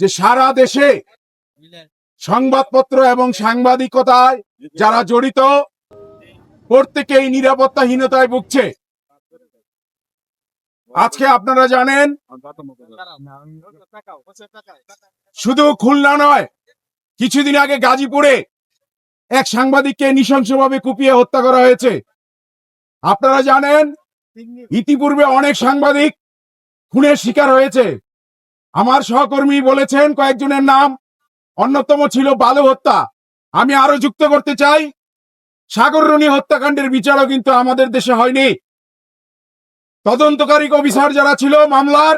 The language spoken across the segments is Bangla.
যে সারা দেশে সংবাদপত্র এবং সাংবাদিকতায় যারা জড়িত, প্রত্যেকেই নিরাপত্তাহীনতায় ভুগছে। আজকে আপনারা জানেন, শুধু খুলনা নয়, কিছুদিন আগে গাজীপুরে এক সাংবাদিককে নৃশংসভাবে কুপিয়ে হত্যা করা হয়েছে। আপনারা জানেন, ইতিপূর্বে অনেক সাংবাদিক খুনের শিকার হয়েছে। আমার সহকর্মী বলেছেন কয়েকজনের নাম। অন্যতম ছিল বালু হত্যা। আমি আরও যুক্ত করতে চাই। সাগররণী হত্যাকাণ্ডের বিচারও কিন্তু আমাদের দেশে হয়নি। তদন্তকারী অফিসার যারা ছিল মামলার,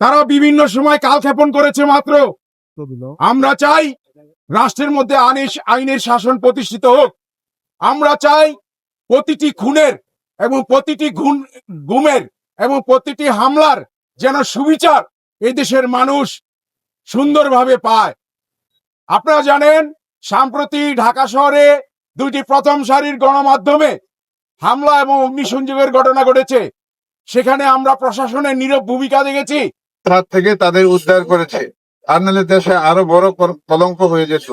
তারা বিভিন্ন সময় কালক্ষেপণ করেছে মাত্র। আমরা চাই রাষ্ট্রের মধ্যে আইনের আইনের শাসন প্রতিষ্ঠিত হোক। আমরা চাই প্রতিটি খুনের এবং প্রতিটি গুমের এবং প্রতিটি হামলার যেন সুবিচার এই দেশের মানুষ সুন্দরভাবে পায়। আপনারা জানেন, সম্প্রতি ঢাকা শহরে দুইটি প্রথম সারির গণমাধ্যমে হামলা এবং অগ্নিসংযোগের ঘটনা ঘটেছে। সেখানে আমরা প্রশাসনের নীরব ভূমিকা দেখেছি। তার থেকে তাদের উদ্ধার করেছে। দেশে আরও বড় কলঙ্ক হয়ে যেত।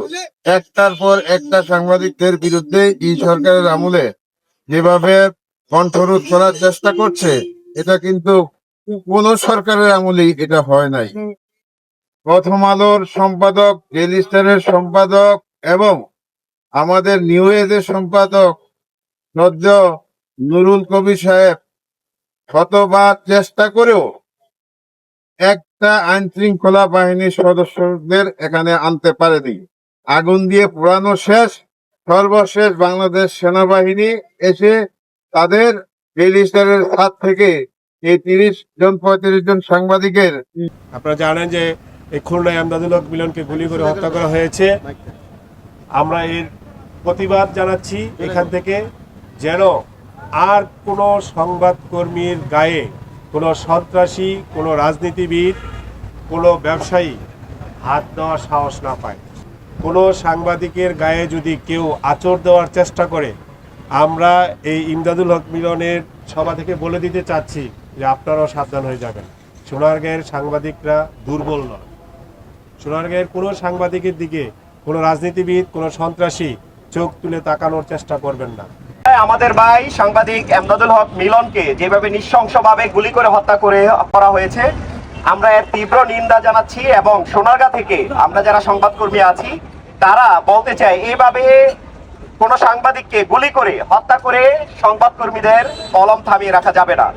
একটার পর একটা সাংবাদিকদের বিরুদ্ধে এই সরকারের আমলে যেভাবে কণ্ঠরোধ করার চেষ্টা করছে, এটা কিন্তু কোন সরকারের আমলেই এটা হয় নাই। প্রথম আলোর সম্পাদক ডেলি স্টারের সম্পাদক এবং আমাদের নিউ এজের সম্পাদক সদ্য নুরুল কবির সাহেব শতবার চেষ্টা করেও একটা আইন শৃঙ্খলা বাহিনীর সদস্যদের এখানে আনতে পারেনি। আগুন দিয়ে পুরানো শেষ সর্বশেষ বাংলাদেশ সেনাবাহিনী এসে তাদের রেজিস্টারের হাত থেকে এই তিরিশ জন, পঁয়ত্রিশ জন সাংবাদিকের আপনারা জানেন যে এই খুলনায় আমদাদুল হক মিলনকে গুলি করে হত্যা করা হয়েছে। আমরা এর প্রতিবাদ জানাচ্ছি এখান থেকে যেন আর কোনো সংবাদকর্মীর গায়ে কোনো সন্ত্রাসী, কোনো রাজনীতিবিদ, কোনো ব্যবসায়ী হাত দেওয়ার সাহস না পায়। কোনো সাংবাদিকের গায়ে যদি কেউ আচর দেওয়ার চেষ্টা করে, আমরা এই ইমদাদুল হক মিলনের সভা থেকে বলে দিতে চাচ্ছি যে আপনারাও সাবধান হয়ে যাবেন। সোনারগাঁয়ের সাংবাদিকরা দুর্বল নয়। সোনারগাঁয়ের কোনো সাংবাদিকের দিকে কোনো রাজনীতিবিদ, কোনো সন্ত্রাসী চোখ তুলে তাকানোর চেষ্টা করবেন না। আমাদের ভাই সাংবাদিক এমদাদুল হক মিলনকে যেভাবে নৃশংসভাবে গুলি করে হত্যা করে করা হয়েছে, আমরা এর তীব্র নিন্দা জানাচ্ছি এবং সোনারগাঁ থেকে আমরা যারা সংবাদকর্মী আছি, তারা বলতে চাই, এইভাবে কোন সাংবাদিককে গুলি করে, হত্যা করে সংবাদকর্মীদের কলম থামিয়ে রাখা যাবে না।